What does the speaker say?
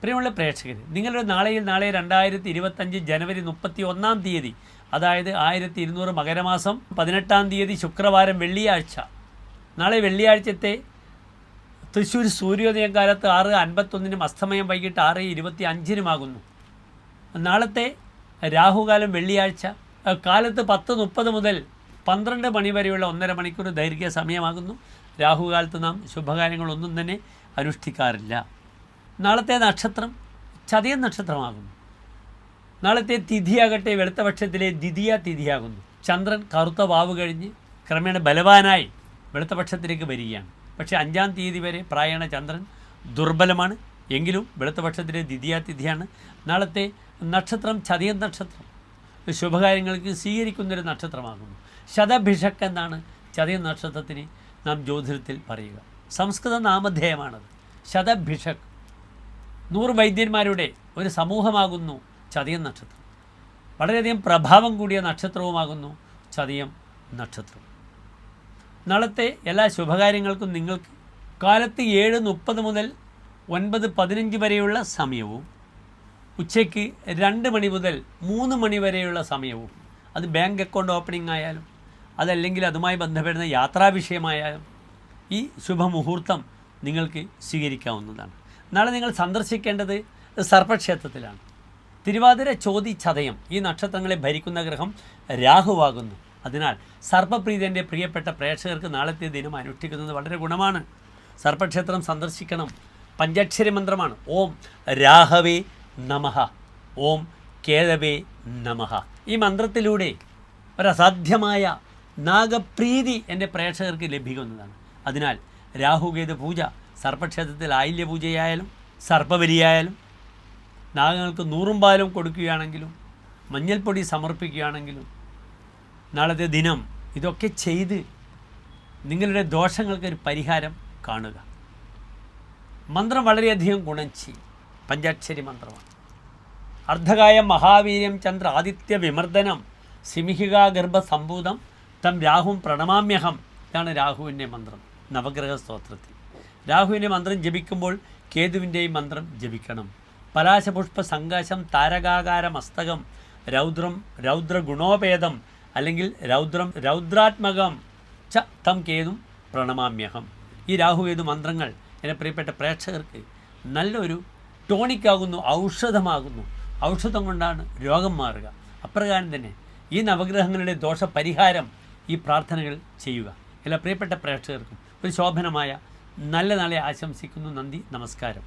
പ്രിയമുള്ള പ്രേക്ഷകർ നിങ്ങളുടെ നാളെയിൽ നാളെ രണ്ടായിരത്തി ഇരുപത്തഞ്ച് ജനുവരി മുപ്പത്തി ഒന്നാം തീയതി അതായത് ആയിരത്തി ഇരുന്നൂറ് മകരമാസം പതിനെട്ടാം തീയതി ശുക്രവാരം വെള്ളിയാഴ്ച നാളെ വെള്ളിയാഴ്ചത്തെ തൃശ്ശൂർ സൂര്യോദയം കാലത്ത് ആറ് അൻപത്തൊന്നിനും അസ്തമയം വൈകിട്ട് ആറ് ഇരുപത്തി അഞ്ചിനുമാകുന്നു നാളത്തെ രാഹുകാലം വെള്ളിയാഴ്ച കാലത്ത് പത്ത് മുപ്പത് മുതൽ പന്ത്രണ്ട് മണി വരെയുള്ള ഒന്നര മണിക്കൂർ ദൈർഘ്യ സമയമാകുന്നു. രാഹുകാലത്ത് നാം ശുഭകാര്യങ്ങളൊന്നും തന്നെ അനുഷ്ഠിക്കാറില്ല. നാളത്തെ നക്ഷത്രം ചതയൻ നക്ഷത്രമാകുന്നു. നാളത്തെ തിഥിയാകട്ടെ വെളുത്തപക്ഷത്തിലെ ദ്വിതീയ തിഥിയാകുന്നു. ചന്ദ്രൻ കറുത്ത വാവ് കഴിഞ്ഞ് ക്രമേണ ബലവാനായി വെളുത്തപക്ഷത്തിലേക്ക് വരികയാണ്. പക്ഷേ അഞ്ചാം തീയതി വരെ പ്രായണ ചന്ദ്രൻ ദുർബലമാണ്. എങ്കിലും വെളുത്തപക്ഷത്തിലെ ദ്വിതീയ തിഥിയാണ്. നാളത്തെ നക്ഷത്രം ചതയൻ നക്ഷത്രം. ശുഭകാര്യങ്ങൾക്ക് സ്വീകരിക്കുന്നൊരു നക്ഷത്രമാകുന്നു. ശതഭിഷക് എന്നാണ് ചതയ നക്ഷത്രത്തിന് നാം ജ്യോതിഷത്തിൽ പറയുക. സംസ്കൃത നാമധേയമാണത്. ശതഭിഷക്. നൂറ് വൈദ്യന്മാരുടെ ഒരു സമൂഹമാകുന്നു ചതയം നക്ഷത്രം. വളരെയധികം പ്രഭാവം കൂടിയ നക്ഷത്രവുമാകുന്നു ചതയം നക്ഷത്രം. നാളത്തെ എല്ലാ ശുഭകാര്യങ്ങൾക്കും നിങ്ങൾക്ക് കാലത്ത് ഏഴ് മുപ്പത് മുതൽ ഒൻപത് പതിനഞ്ച് വരെയുള്ള സമയവും ഉച്ചയ്ക്ക് രണ്ട് മണി മുതൽ മൂന്ന് മണി വരെയുള്ള സമയവും അത് ബാങ്ക് അക്കൗണ്ട് ഓപ്പണിംഗ് ആയാലും അതല്ലെങ്കിൽ അതുമായി ബന്ധപ്പെടുന്ന യാത്രാ വിഷയമായാലും ഈ ശുഭമുഹൂർത്തം നിങ്ങൾക്ക് സ്വീകരിക്കാവുന്നതാണ്. നാളെ നിങ്ങൾ സന്ദർശിക്കേണ്ടത് സർപ്പക്ഷേത്രത്തിലാണ്. തിരുവാതിര ചോതി ചതയം ഈ നക്ഷത്രങ്ങളെ ഭരിക്കുന്ന ഗ്രഹം രാഹുവാകുന്നു. അതിനാൽ സർപ്പപ്രീതന്റെ പ്രിയപ്പെട്ട പ്രേക്ഷകർക്ക് നാളത്തെ ദിനം അനുഷ്ഠിക്കുന്നത് വളരെ ഗുണമാണ്. സർപ്പക്ഷേത്രം സന്ദർശിക്കണം. പഞ്ചാക്ഷരി മന്ത്രമാണ്. ഓം രാഹവേ നമഹ ഓം കേതവേ നമഹ ഈ മന്ത്രത്തിലൂടെ ഒരസാധ്യമായ നാഗപ്രീതി എന്റെ പ്രേക്ഷകർക്ക് ലഭിക്കുന്നതാണ്. അതിനാൽ രാഹുകേതു പൂജ സർപ്പക്ഷേത്രത്തിൽ ആയില്യ പൂജയായാലും സർപ്പബലിയായാലും നാഗങ്ങൾക്ക് നൂറും പാലും കൊടുക്കുകയാണെങ്കിലും മഞ്ഞൾപ്പൊടി സമർപ്പിക്കുകയാണെങ്കിലും നാളത്തെ ദിനം ഇതൊക്കെ ചെയ്ത് നിങ്ങളുടെ ദോഷങ്ങൾക്കൊരു പരിഹാരം കാണുക. മന്ത്രം വളരെയധികം ഗുണം ചെയ്യും പഞ്ചാക്ഷരി മന്ത്രമാണ്. അർദ്ധകായ മഹാവീര്യം ചന്ദ്ര ആദിത്യ വിമർദ്ദനം സിംഹികാഗർഭസംഭൂതം തം രാഹും പ്രണമാമ്യഹം ഇതാണ് രാഹുവിന്റെ മന്ത്രം. നവഗ്രഹ സ്തോത്രത്തിൽ. രാഹുവിന്റെ മന്ത്രം ജപിക്കുമ്പോൾ കേതുവിന്റെയും മന്ത്രം ജപിക്കണം. പലാശപുഷ്പ സങ്കാശം താരകാകാര മസ്തകം രൗദ്രം രൗദ്രഗുണോപേതം അല്ലെങ്കിൽ രൗദ്രം രൗദ്രാത്മകം. ച തം കേതും പ്രണമാമ്യഹം. ഈ രാഹുകേതു മന്ത്രങ്ങൾ എന്റെ പ്രിയപ്പെട്ട പ്രേക്ഷകർക്ക് നല്ലൊരു ടോണിക്കാകുന്നു ഔഷധമാകുന്നു. ഔഷധം കൊണ്ടാണ് രോഗം മാറുക. അപ്രകാരം തന്നെ ഈ നവഗ്രഹങ്ങളുടെ ദോഷപരിഹാരം ഈ പ്രാർത്ഥനകൾ ചെയ്യുക. എല്ലാ പ്രിയപ്പെട്ട പ്രേക്ഷകർക്കും ഒരു ശോഭനമായ നല്ല നാളെ ആശംസിക്കുന്നു. നന്ദി. നമസ്കാരം.